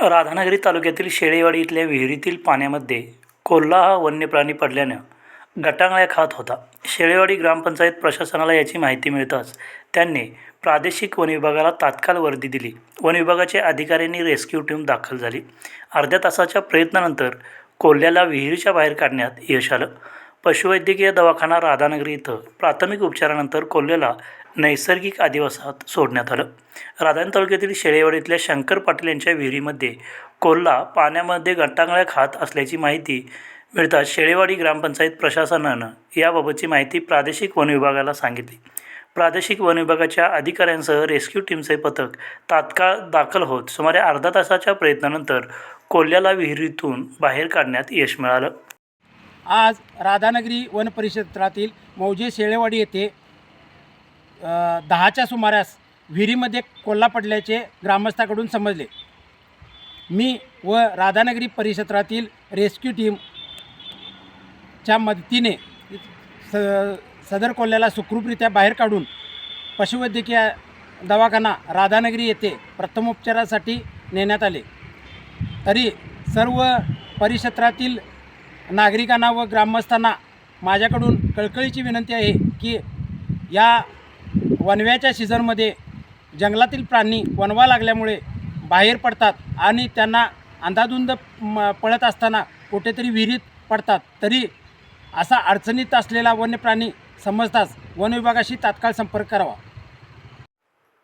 राधानगरी तालुक्यातील शेळेवाडी इथल्या विहिरीतील पाण्यामध्ये कोल्हा हा वन्य प्राणी पडल्यानं गटांगळ्या खात होता. शेळेवाडी ग्रामपंचायत प्रशासनाला याची माहिती मिळताच त्यांनी प्रादेशिक वन विभागाला तात्काळ वर्दी दिली. वन विभागाचे अधिकाऱ्यांनी रेस्क्यू टीम दाखल झाली. अर्ध्या तासाच्या प्रयत्नानंतर कोल्ह्याला विहिरीच्या बाहेर काढण्यात यश आलं. पशुवैद्यकीय दवाखाना राधानगरी इथं प्राथमिक उपचारानंतर कोल्ह्याला नैसर्गिक अधिवासात सोडण्यात आलं. राधान तालुक्यातील शेळेवाडीतल्या शंकर पाटील यांच्या विहिरीमध्ये कोल्हा पाण्यामध्ये गटांगळ्या खात असल्याची माहिती मिळताच शेळेवाडी ग्रामपंचायत प्रशासनानं याबाबतची माहिती प्रादेशिक वन विभागाला सांगितली. प्रादेशिक वन विभागाच्या अधिकाऱ्यांसह रेस्क्यू टीमचे पथक तात्काळ दाखल होत सुमारे अर्धा तासाच्या प्रयत्नानंतर कोल्ह्याला विहिरीतून बाहेर काढण्यात यश मिळालं. आज राधानगरी वन परिक्षेत्रातील मौजे शेळेवाडी येथे दहाच्या सुमारास विहिरीमध्ये कोल्हा पडल्याचे ग्रामस्थाकडून समजले. मी व राधानगरी परिक्षेत्रातील रेस्क्यू टीम च्या मदतीने स सदर कोल्ह्याला सुखरूपरित्या बाहेर काढून पशुवैद्यकीय दवाखाना राधानगरी येथे प्रथमोपचारासाठी नेण्यात आले. तरी सर्व परिक्षेत्रातील नागरिकांना व ग्रामस्थांना माझ्याकडून कळकळीची विनंती आहे की या वनव्याच्या सीझनमध्ये जंगलातील प्राणी वनवा लागल्यामुळे बाहेर पडतात आणि त्यांना अंधाधुंद म पळत असताना कुठेतरी विहिरीत पडतात. तरी असा अडचणीत असलेला वन्य प्राणी समजताच वन विभागाशी तात्काळ संपर्क करावा.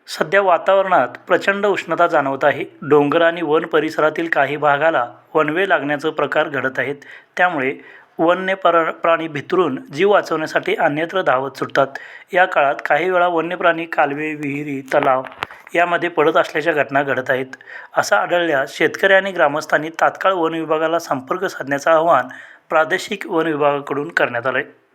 सध्या वातावरणात प्रचंड उष्णता जाणवत आहे. डोंगर आणि वन परिसरातील काही भागाला वनवे लागण्याचे प्रकार घडत आहेत. त्यामुळे वन्य पर प्राणी भितरून जीव वाचवण्यासाठी अन्यत्र धावत सुटतात. या काळात काही वेळा वन्य प्राणी कालवे विहिरी तलाव यामध्ये पडत असल्याच्या घटना घडत आहेत. असं आढळल्यास शेतकरी आणि ग्रामस्थांनी तात्काळ वन विभागाला संपर्क साधण्याचं आवाहन प्रादेशिक वन विभागाकडून करण्यात आलं आहे